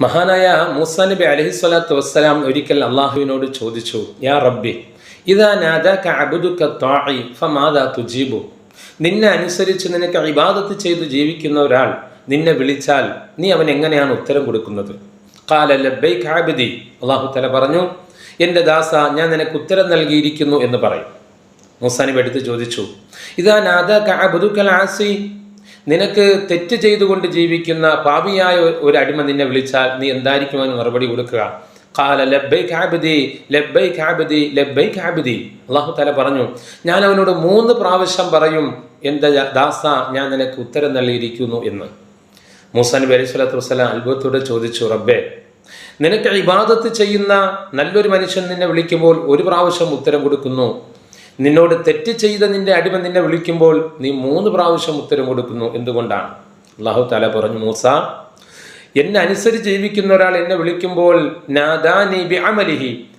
മഹാനായ മൂസ നബി അലഹി സ്വലാത്തു വസ്സലാം ഒരിക്കൽ അള്ളാഹുവിനോട് ചോദിച്ചു യാ റബ്ബി ഇതാ നാദാക അബുദുക ത്വാഇ ഫമാദാ തുജീബു. നിന്നെ അനുസരിച്ച് നിനക്ക് ഇബാദത്ത് ചെയ്ത് ജീവിക്കുന്ന ഒരാൾ നിന്നെ വിളിച്ചാൽ നീ അവൻ എങ്ങനെയാണ് ഉത്തരം കൊടുക്കുന്നത്? കാല ലബ്ബൈക കാബിദി അള്ളാഹു തല പറഞ്ഞു എന്റെ ദാസ ഞാൻ നിനക്ക് ഉത്തരം നൽകിയിരിക്കുന്നു എന്ന് പറയും. മൂസാനിബ് എടുത്ത് ചോദിച്ചു ഇതാ നാദാക അബുദുക്കൽ ആസി? നിനക്ക് തെറ്റ് ചെയ്തുകൊണ്ട് ജീവിക്കുന്ന പാപിയായ ഒരു അടിമ നിന്നെ വിളിച്ചാൽ നീ എന്തായിരിക്കും മറുപടി കൊടുക്കുക? കാല ലബ്ബൈക് ഖാബിദി ലബ്ബൈക് ഖാബിദി ലബ്ബൈക് ഖാബിദി അള്ളാഹു തല പറഞ്ഞു ഞാൻ അവനോട് മൂന്ന് പ്രാവശ്യം പറയും എന്റെ ദാസ ഞാൻ നിനക്ക് ഉത്തരം നൽകിയിരിക്കുന്നു എന്ന്. മൂസാ നബി അലൈഹി സ്വലാത്തു വസ്സലാം അത്ഭുതത്തോടെ ചോദിച്ചു റബ്ബേ നിനക്ക് ഇബാദത്ത് ചെയ്യുന്ന നല്ലൊരു മനുഷ്യൻ നിന്നെ വിളിക്കുമ്പോൾ ഒരു പ്രാവശ്യം ഉത്തരം കൊടുക്കുന്നു. നിന്നോട് തെറ്റ് ചെയ്ത നിന്റെ അടിമ നിന്നെ വിളിക്കുമ്പോൾ നീ മൂന്ന് പ്രാവശ്യം ഉത്തരം കൊടുക്കുന്നു എന്തുകൊണ്ടാണ്? അള്ളാഹു തല പറഞ്ഞു മൂസ എന്നെ അനുസരിച്ച് ജീവിക്കുന്ന ഒരാൾ എന്നെ വിളിക്കുമ്പോൾ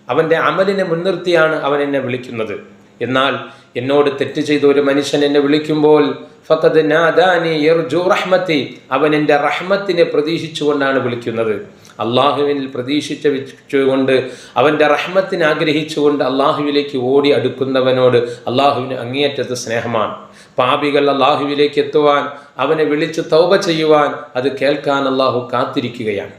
അവന്റെ അമലിനെ മുൻനിർത്തിയാണ് അവൻ എന്നെ വിളിക്കുന്നത്. എന്നാൽ എന്നോട് തെറ്റ് ചെയ്ത ഒരു മനുഷ്യൻ എന്നെ വിളിക്കുമ്പോൾ ഫഖദ് നാദാനി യർജു റഹ്മത്തി. അവൻ എന്റെ റഹ്മത്തിനെ പ്രതീക്ഷിച്ചുകൊണ്ടാണ് വിളിക്കുന്നത്. അള്ളാഹുവിനിൽ പ്രതീക്ഷിച്ച വെച്ചുകൊണ്ട് അവന്റെ റഹ്മത്തിനെ ആഗ്രഹിച്ചുകൊണ്ട് അള്ളാഹുവിലേക്ക് ഓടി അടുക്കുന്നവനോട് അള്ളാഹുവിന് അങ്ങേയറ്റത്തെ സ്നേഹമാണ്. പാപികൾ അള്ളാഹുവിലേക്ക് എത്തുവാൻ അവനെ വിളിച്ച് തൗബ ചെയ്യുവാൻ അത് കേൾക്കാൻ അള്ളാഹു കാത്തിരിക്കുകയാണ്.